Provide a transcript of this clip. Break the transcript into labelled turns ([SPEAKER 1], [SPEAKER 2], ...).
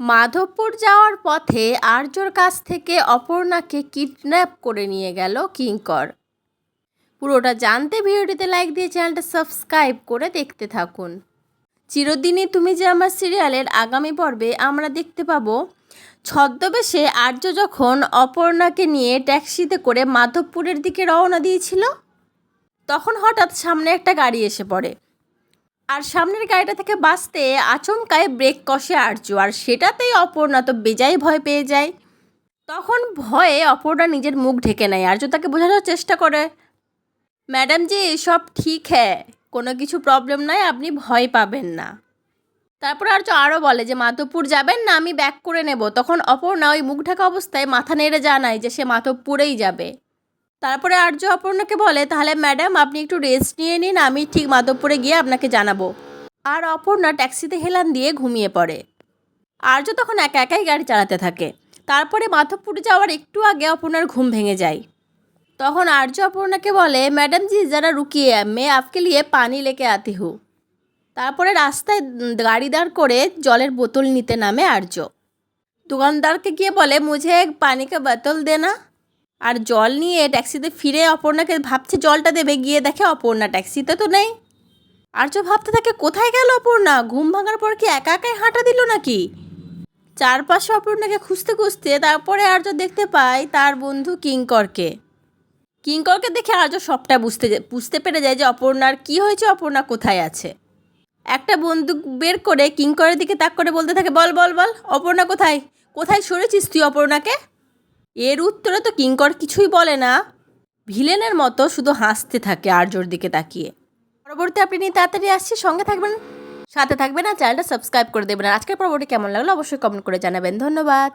[SPEAKER 1] মাধবপুর যাওয়ার পথে আর্যর কাছ থেকে অপর্ণাকে কিডন্যাপ করে নিয়ে গেল কিঙ্কর। পুরোটা জানতে ভিডিওটিতে লাইক দিয়ে চ্যানেলটা সাবস্ক্রাইব করে দেখতে থাকুন। চিরদিনই তুমি যে আমার সিরিয়ালের আগামী পর্বে আমরা দেখতে পাবো, ছদ্মবেশে আর্য যখন অপর্ণাকে নিয়ে ট্যাক্সিতে করে মাধবপুরের দিকে রওনা দিয়েছিল, তখন হঠাৎ সামনে একটা গাড়ি এসে পড়ে। আর সামনের গাড়িটা থেকে বাঁচতে আচমকায় ব্রেক কষে আর্য আর সেটাতেই অপর্ণা তো বেজায় ভয় পেয়ে যায়। তখন ভয়ে অপর্ণা নিজের মুখ ঢেকে নেয় আর্য তাকে বোঝানোর চেষ্টা করে, ম্যাডাম জি, সব ঠিক হ্যাঁ কোনো কিছু প্রবলেম নাই, আপনি ভয় পাবেন না। তারপর আর্য আরও বলে যে, মাধবপুর যাবেন না, আমি ব্যাক করে নেব। তখন অপর্ণা ওই মুখ ঢাকা অবস্থায় মাথা নেড়ে জানায় যে সে মাধবপুরেই যাবে। তারপরে আর্য অপর্ণাকে বলে, তাহলে ম্যাডাম, আপনি একটু রেস্ট নিয়ে নিন, আমি ঠিক মাধবপুরে গিয়ে আপনাকে জানাব। আর অপর্ণা ট্যাক্সিতে হেলান দিয়ে ঘুমিয়ে পড়ে। আর্য তখন একা একাই গাড়ি চালাতে থাকে। তারপরে মাধবপুরে যাওয়ার একটু আগে অপর্ণার ঘুম ভেঙে যায়। তখন আর্য অপর্ণাকে বলে, ম্যাডাম জি, যারা রুকিয়ে মেয়ে আপকে লিয়ে পানি লেকে আতি হু। তারপরে রাস্তায় গাড়ি দাঁড় করে জলের বোতল নিতে নামে আর্য। দোকানদারকে গিয়ে বলে, মুঝে এক পানি কা বোতল দেনা। আর জল নিয়ে ট্যাক্সিতে ফিরে অপর্ণাকে ভাবছে জলটা দেবে, গিয়ে দেখে অপর্ণা ট্যাক্সিতে তো নেই। আর্য ভাবতে থাকে, কোথায় গেল অপর্ণা? ঘুম ভাঙার পর কি একা একাই হাঁটা দিল নাকি? চারপাশে অপর্ণাকে খুঁজতে খুঁজতে তারপরে আর্য দেখতে পায় তার বন্ধু কিঙ্করকে। কিঙ্করকে দেখে আর্য সবটা বুঝতে বুঝতে পেরে যায় যে অপর্ণার কি হয়েছে, অপর্ণা কোথায় আছে। একটা বন্দুক বের করে কিঙ্করের দিকে তাক করে বলতে থাকে, বল বল বল, অপর্ণা কোথায়? কোথায় সরেছিস তুই অপর্ণাকে? এর উত্তরে তো কিঙ্কর কিছুই বলে না। ভিলেনের মতো শুধু হাসতে থাকে আর্যর দিকে তাকিয়ে। পরবর্তী আপনি নিয়ে তাড়াতাড়ি আসছি, সঙ্গে থাকবেন। সাথে থাকবেন আর চ্যানেলটা সাবস্ক্রাইব করে দেবেন। আজকের পরবর্তী কেমন লাগল অবশ্যই কমেন্ট করে জানাবেন। ধন্যবাদ।